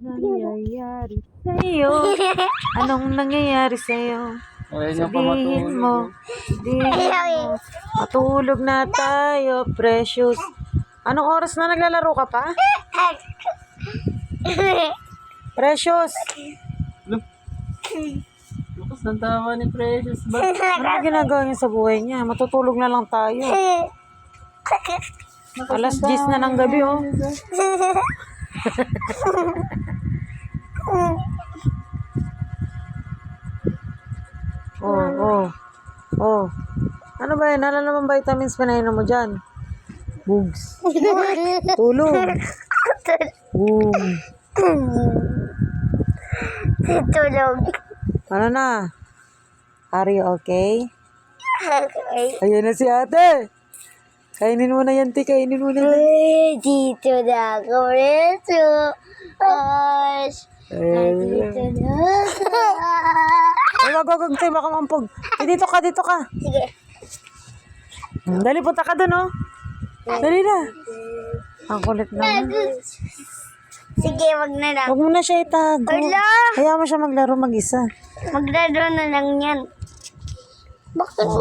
Nangyayari sa'yo? Anong nangyayari sa'yo? Sabihin mo. Sabihin mo. Matulog na tayo, precious. Anong oras na naglalaro ka pa? Precious. Lakas ng tawa ni Precious ba? Ano ginagawa niya sa buhay niya? Matutulog na lang tayo. Alas 10 na ng gabi, oh. oh, oh. Oh. Ano ba yan? Ano naman vitamins pinainom mo dyan? Bugs. Tulog. Boom. Tulog. Ano na? Are you okay? Okay. Ayan na si ate. Kainin mo na yan, ti. Kainin mo na yan. Uy, dito na ako. Dito. Gosh. Dito Eh. na. Ay, wag, wag, wag, te. Baka mampog. Eh, dito ka, dito ka. Sige. Hmm, Dali, punta ka dun, oh. Dali na. Ang kulit naman. Sige, wag na lang. Huwag mo na siya itago. Wala. Kaya mo siya maglaro mag-isa. Maglaro na lang yan. Bakit mo